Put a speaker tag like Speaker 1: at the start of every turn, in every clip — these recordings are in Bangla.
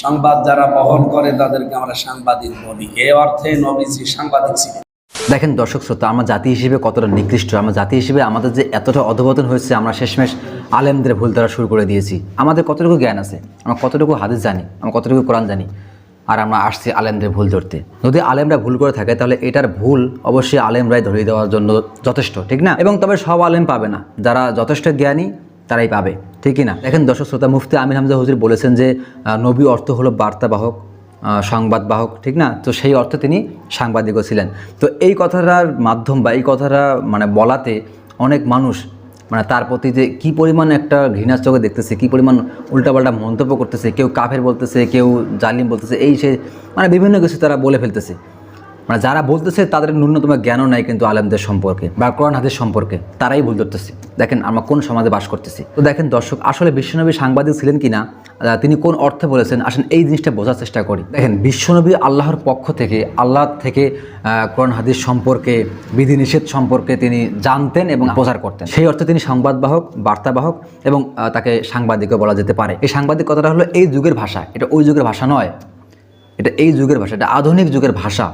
Speaker 1: সংবাদ যারা বহন করে, তাদেরকে আমরা সাংবাদিক বলি। এ অর্থে নবীজি সাংবাদিক ছিলেন।
Speaker 2: দেখেন দর্শক শ্রোতা, আমরা জাতি হিসেবে কতটা নিকৃষ্ট, আমরা জাতি হিসেবে আমাদের যে এতটা অধপতন হয়েছে, আমরা শেষমেশ আলেমদের ভুল দ্বারা শুরু করে দিয়েছি। আমাদের কতটুকু জ্ঞান আছে? আমরা কতটুকু হাদিস জানি? আমরা কতটুকু কোরআন জানি? আর আমরা আসছি আলেমদের ভুল ধরতে। যদি আলেমরা ভুল করে থাকে, তাহলে এটার ভুল অবশ্যই আলেমরাই ধরিয়ে দেওয়ার জন্য যথেষ্ট, ঠিক না? এবং তবে সব আলেম পাবে না। যারা যথেষ্ট জ্ঞানী, তারাই পাবে। ঠিকই না? দেখেন দর্শক শ্রোতা, মুফতি আমির হামজা হুজুর বলেছেন যে নবী অর্থ হলো বার্তাবাহক সংবাদবাহক, ঠিক না? তো সেই অর্থে তিনি সাংবাদিকও ছিলেন। তো এই কথাটার মাধ্যম বা এই কথাটা মানে বলাতে অনেক মানুষ মানে তার প্রতি যে কী পরিমাণ একটা ঘৃণার চোখে দেখতেছে, কী পরিমাণ উল্টাপাল্টা মন্তব্য করতেছে, কেউ কাফের বলতেছে, কেউ জালিম বলতেছে, এই সে মানে বিভিন্ন কিছু তারা বলে ফেলতেছে। মানে যারা বলতেছে তাদের ন্যূনতম জ্ঞানও নাই কিন্তু আলেমদের সম্পর্কে বা কোরআন হাদিস সম্পর্কে তারাই ভুল ধরতেছে। দেখেন আমরা কোন সমাজে বাস করতেছি। তো দেখেন দর্শক আসলে বিশ্বনবী সাংবাদিক ছিলেন কিনা আহ, তিনি কোন অর্থে বলেছেন আসেন এই জিনিসটা বোঝার চেষ্টা করি। দেখেন বিশ্বনবী আল্লাহর পক্ষ থেকে আল্লাহ থেকে কোরআন হাদিস সম্পর্কে বিধিনিষেধ সম্পর্কে তিনি জানতেন এবং প্রচার করতেন। সেই অর্থে তিনি সংবাদবাহক বার্তাবাহক এবং তাকে সাংবাদিকও বলা যেতে পারে। এই সাংবাদিক কথাটা হলো এই যুগের ভাষা। এটা ওই যুগের ভাষা নয়। এটা এই যুগের ভাষা। এটা আধুনিক যুগের ভাষা।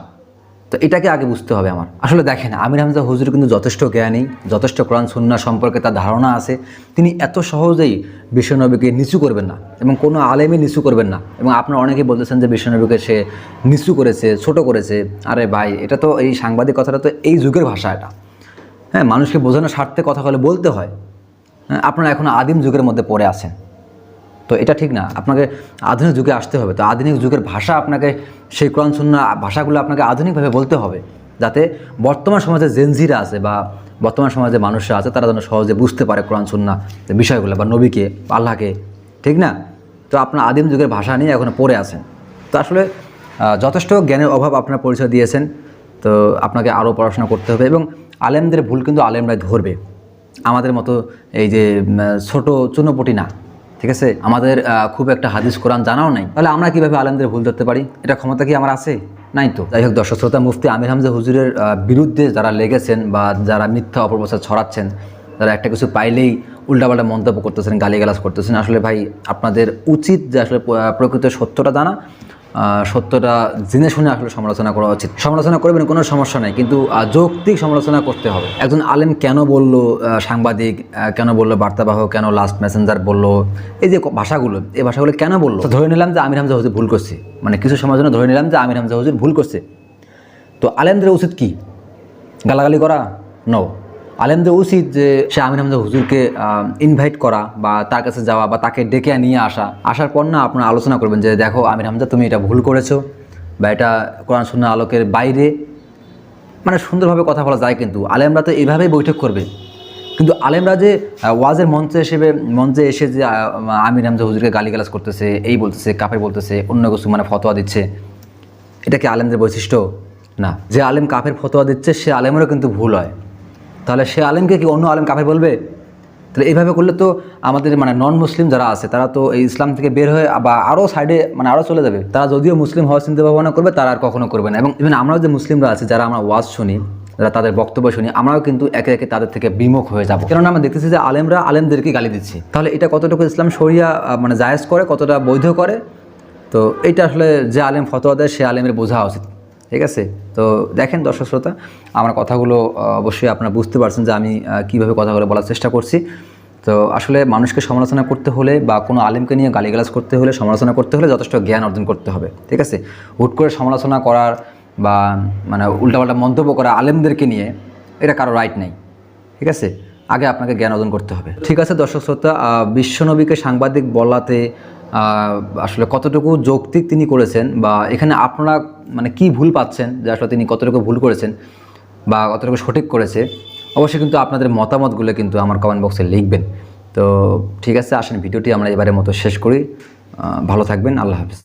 Speaker 2: তো এটাকে আগে বুঝতে হবে আমার। আসলে দেখেন, আমির হামজা হুজুর কিন্তু যথেষ্ট জ্ঞানী, যথেষ্ট কোরআন সুন্না সম্পর্কে তার ধারণা আছে। তিনি এত সহজেই বিশ্বনবীকে নিচু করবেন না এবং কোনো আলেমই নিচু করবেন না। এবং আপনারা অনেকেই বলতেছেন যে বিশ্বনবীকে সে নিচু করেছে, ছোট করেছে। আরে ভাই, এটা তো এই সাংবাদিক কথাটা তো এই যুগের ভাষা এটা। হ্যাঁ মানুষকে বোঝানোর স্বার্থে কথা বলে বলতে হয়। হ্যাঁ আপনারা এখন আদিম যুগের মধ্যে পড়ে আছেন। তো এটা ঠিক না। আপনাকে আধুনিক যুগে আসতে হবে। তো আধুনিক যুগের ভাষা আপনাকে সেই কোরআন সুন্না ভাষাগুলো আপনাকে আধুনিকভাবে বলতে হবে যাতে বর্তমান সমাজে জেনজিরা আছে বা বর্তমান সমাজে মানুষরা আছে, তারা যেন সহজে বুঝতে পারে কোরআন সুন্না বিষয়গুলো বা নবীকে, আল্লাহকে। ঠিক না? তো আপনার আদিম যুগের ভাষা নিয়ে এখন পড়ে আছেন। তো আসলে যথেষ্ট জ্ঞানের অভাব আপনার পরিচয় দিয়েছেন। তো আপনাকে আরও পড়াশোনা করতে হবে এবং আলেমদের ভুল কিন্তু আলেমরাই ধরবে। আমাদের মতো এই যে ছোট চুনোপটি না। ঠিক আছে? আমাদের খুব একটা হাদিস কোরআন জানাও নাই। তাহলে আমরা কীভাবে আলেমদের ভুল ধরতে পারি? এটা ক্ষমতা কি আমার আছে? নাই তো। যাই হোক, দর্শক শ্রোতা, মুফতি আমির হামজা হুজুরের বিরুদ্ধে যারা লেগেছেন বা যারা মিথ্যা অপপ্রচার ছড়াচ্ছেন, তারা একটা কিছু পাইলেই উল্টাপাল্টা মন্তব্য করতেছেন, গালিগালাজ করতেছেন। আসলে ভাই, আপনাদের উচিত যে আসলে প্রকৃত সত্যটা জানা। সত্যটা জেনে শুনে আসলে সমালোচনা করা উচিত। সমালোচনা করবেন কোনো সমস্যা নেই, কিন্তু যৌক্তিক সমালোচনা করতে হবে। একজন আলেম কেন বলল সাংবাদিক কেন বলল বার্তাবাহক, কেন লাস্ট মেসেঞ্জার বলল, এই যে ভাষাগুলো, এই ভাষাগুলো কেন বলল? ধরে নিলাম যে আমির হামজা হুজুর ভুল করছে। মানে কিছু সময়ের জন্য ধরে নিলাম যে আমির হামজা হুজুর ভুল করছে। তো আলেমদের উচিত কি? গালাগালি করা? নো আলেমদের উচিত যে সে আমির হামজা হুজুরকে ইনভাইট করা বা তার কাছে যাওয়া বা তাকে ডেকে নিয়ে আসা। আসার পর না আপনারা আলোচনা করবেন যে, দেখো আমির হামজা তুমি এটা ভুল করেছ বা এটা কোরআন শূন্য আলোকের বাইরে। মানে সুন্দরভাবে কথা বলা যায় কিন্তু। আলেমরা তো এভাবেই বৈঠক করবে। কিন্তু আলেমরা যে ওয়াজের মঞ্চে হিসেবে মঞ্চে এসে যে আমির হামজা হুজুরকে গালিগালাজ করতেছে, এই বলতেছে, কাফের বলতেছে, অন্য কিছু মানে ফতোয়া দিচ্ছে, এটা কি আলেমদের বৈশিষ্ট্য? না। যে আলেম কাফের ফতোয়া দিচ্ছে, সে আলেমেরও কিন্তু ভুল হয়। তাহলে সে আলেমকে কি অন্য আলেম কাফের বলবে? তাহলে এইভাবে করলে তো আমাদের মানে নন মুসলিম যারা আছে, তারা তো এই ইসলাম থেকে বের হয়ে বা আরও সাইডে মানে আরও চলে যাবে। তারা যদিও মুসলিম হওয়ার চিন্তা ভাবনা করবে, তারা আর কখনো করবে না। এবং ইভেন আমরাও যে মুসলিমরা আছে, যারা আমরা ওয়াজ শুনি, যারা তাদের বক্তব্য শুনি, আমরাও কিন্তু একে একে তাদের থেকে বিমুখ হয়ে যাব। কেননা আমরা দেখতেছি যে আলেমরা আলেমদেরকে গালি দিচ্ছে। তাহলে এটা কতটুকু ইসলাম শরিয়া মানে জায়েজ করে, কতটা বৈধ করে? তো এটা আসলে যে আলেম ফতোয়া দেয়, সে আলেমের বোঝা উচিত। ঠিক আছে? তো দেখেন দর্শক শ্রোতা, আমার কথাগুলো অবশ্যই আপনারা বুঝতে পারছেন যে আমি কীভাবে কথাগুলো বলার চেষ্টা করছি। তো আসলে মানুষকে সমালোচনা করতে হলে বা কোনো আলেমকে নিয়ে গালিগালাজ করতে হলে, সমালোচনা করতে হলে যথেষ্ট জ্ঞান অর্জন করতে হবে, ঠিক আছে? হুট করে সমালোচনা করার বা মানে উল্টাপাল্টা মন্তব্য করা আলেমদেরকে নিয়ে, এটা কারও রাইট নেই, ঠিক আছে? আগে আপনাকে জ্ঞান অর্জন করতে হবে। ঠিক আছে দর্শক শ্রোতা বিশ্বনবীকে সাংবাদিক বলাতে আসলে কতটুকু যৌক্তিক তিনি করেছেন বা এখানে আপনারা মানে কি ভুল পাচ্ছেন যে আসলে তিনি কতটুকু ভুল করেছেন বা কতটুকু সঠিক করেছে, অবশ্যই কিন্তু আপনাদের মতামতগুলো কিন্তু আমার কমেন্ট বক্সে লিখবেন। তো ঠিক আছে, আসেন, ভিডিওটি আমরা এবারের মতো শেষ করি। ভালো থাকবেন, আল্লাহ হাফিজ।